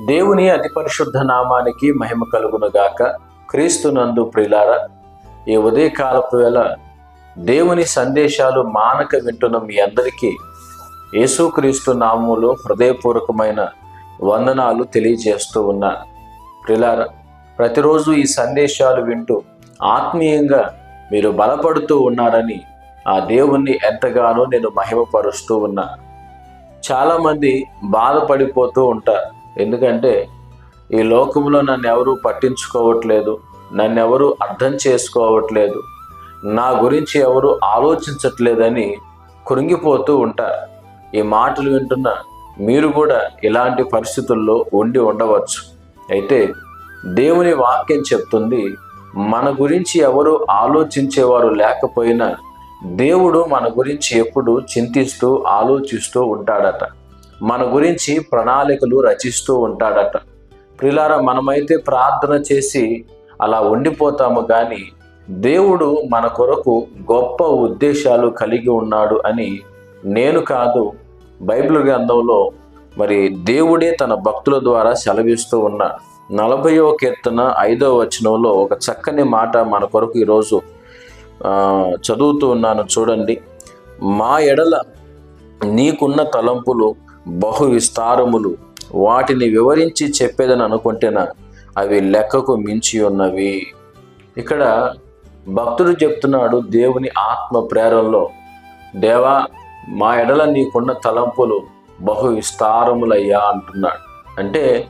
దేవుని అతి పరిశుద్ధ నామానికి మహిమ కలుగునుగాక. క్రీస్తునందు ప్రిలార ఈ ఉదయకాలపు వేళ దేవుని సందేశాలు మానక వింటున్న మీ అందరికీ యేసుక్రీస్తు నామములో హృదయపూర్వకమైన వందనాలు తెలియజేస్తూ ఉన్నా. ప్రిలార ప్రతిరోజు ఈ సందేశాలు వింటూ ఆత్మీయంగా మీరు బలపడుతూ ఉన్నారని ఆ దేవుణ్ణి ఎంతగానో నేను మహిమపరుస్తూ ఉన్నా. చాలామంది బాధపడిపోతూ ఉంటారు. ఎందుకంటే ఈ లోకంలో నన్ను ఎవరూ పట్టించుకోవట్లేదు నన్ను ఎవరూ అర్థం చేసుకోవట్లేదు నా గురించి ఎవరు ఆలోచించట్లేదని కృంగిపోతూ ఉంటారు. ఈ మాటలు వింటున్న మీరు కూడా ఇలాంటి పరిస్థితుల్లో ఉండి ఉండవచ్చు. అయితే దేవుని వాక్యం చెప్తుంది మన గురించి ఎవరు ఆలోచించేవారు లేకపోయినా దేవుడు మన గురించి ఎప్పుడు చింతిస్తూ ఆలోచిస్తూ ఉంటాడట. మన గురించి ప్రణాళికలు రచిస్తూ ఉంటాడట. ప్రిలారా మనమైతే ప్రార్థన చేసి అలా ఉండిపోతాము కానీ దేవుడు మన కొరకు గొప్ప ఉద్దేశాలు కలిగి ఉన్నాడు అని నేను కాదు బైబిల్ గ్రంథంలో మరి దేవుడే తన భక్తుల ద్వారా సెలవిస్తూ ఉన్నాడు నలభయో కీర్తన ఐదో వచనంలో ఒక చక్కని మాట మన కొరకు ఈరోజు చదువుతూ ఉన్నాను చూడండి. మా ఎడల నీకున్న తలంపులు బహు విస్తారములు వాటిని వివరించి చెప్పేదని అనుకుంటేనా అవి లెక్కకు మించి ఉన్నవి. ఇక్కడ భక్తుడు చెప్తున్నాడు దేవుని ఆత్మ ప్రేరణలో దేవా మా ఎడల నీకున్న తలంపులు బహు విస్తారములయ్యా అంటున్నాడు. అంటే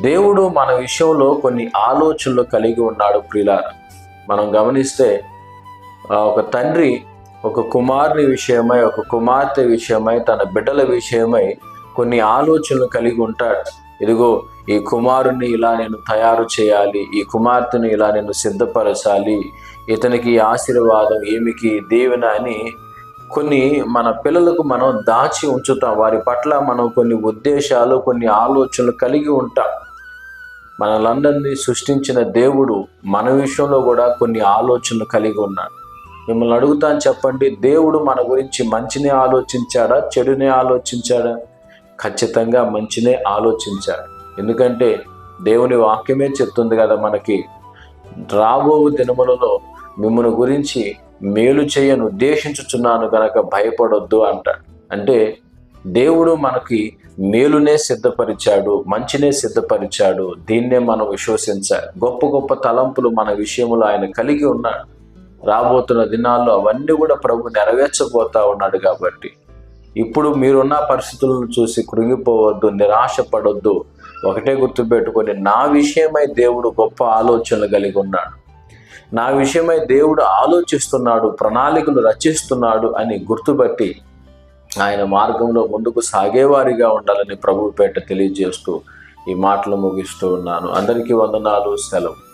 దేవుడు మన విషయంలో కొన్ని ఆలోచనలు కలిగి ఉన్నాడు ప్రియులార. మనం గమనిస్తే ఒక తండ్రి ఒక కుమారుని విషయమై ఒక కుమార్తె విషయమై తన బిడ్డల విషయమై కొన్ని ఆలోచనలు కలిగి ఉంటాడు. ఇదిగో ఈ కుమారుని ఇలా నేను తయారు చేయాలి ఈ కుమార్తెను ఇలా నేను సిద్ధపరచాలి ఇతనికి ఆశీర్వాదం ఏమికి దీవెన అని కొన్ని మన పిల్లలకు మనం దాచి ఉంచుతాం. వారి పట్ల మనం కొన్ని ఉద్దేశాలు కొన్ని ఆలోచనలు కలిగి ఉంటాం. మనలందరినీ సృష్టించిన దేవుడు మన విషయంలో కూడా కొన్ని ఆలోచనలు కలిగి ఉన్నాడు. మిమ్మల్ని అడుగుతాను చెప్పండి. దేవుడు మన గురించి మంచినే ఆలోచించాడా? చెడునే ఆలోచించాడా? ఖచ్చితంగా మంచినే ఆలోచించాడు. ఎందుకంటే దేవుని వాక్యమే చెప్తుంది కదా మనకి రాబో దినములలో మిమ్మల్ని గురించి మేలు చేయను ఉద్దేశించుచున్నాను గనక భయపడొద్దు అంటాడు. అంటే దేవుడు మనకి మేలునే సిద్ధపరిచాడు మంచినే సిద్ధపరిచాడు. దీన్నే మనం విశ్వసించాలి. గొప్ప గొప్ప తలంపులు మన విషయంలో ఆయన కలిగి ఉన్నాడు. రాబోతున్న దినాల్లో అవన్నీ కూడా ప్రభు నెరవేర్చబోతా ఉన్నాడు కాబట్టి. ఇప్పుడు మీరున్న పరిస్థితులను చూసి కృంగిపోవద్దు నిరాశపడొద్దు. ఒకటే గుర్తుపెట్టుకొని నా విషయమై దేవుడు గొప్ప ఆలోచనలు కలిగి ఉన్నాడు. నా విషయమై దేవుడు ఆలోచిస్తున్నాడు ప్రణాళికలు రచిస్తున్నాడు అని గుర్తుపట్టి ఆయన మార్గంలో ముందుకు సాగేవారిగా ఉండాలని ప్రభుపేట తెలియజేస్తూ ఈ మాటలు ముగిస్తూ ఉన్నాను. అందరికీ వందనాలు సెలవు.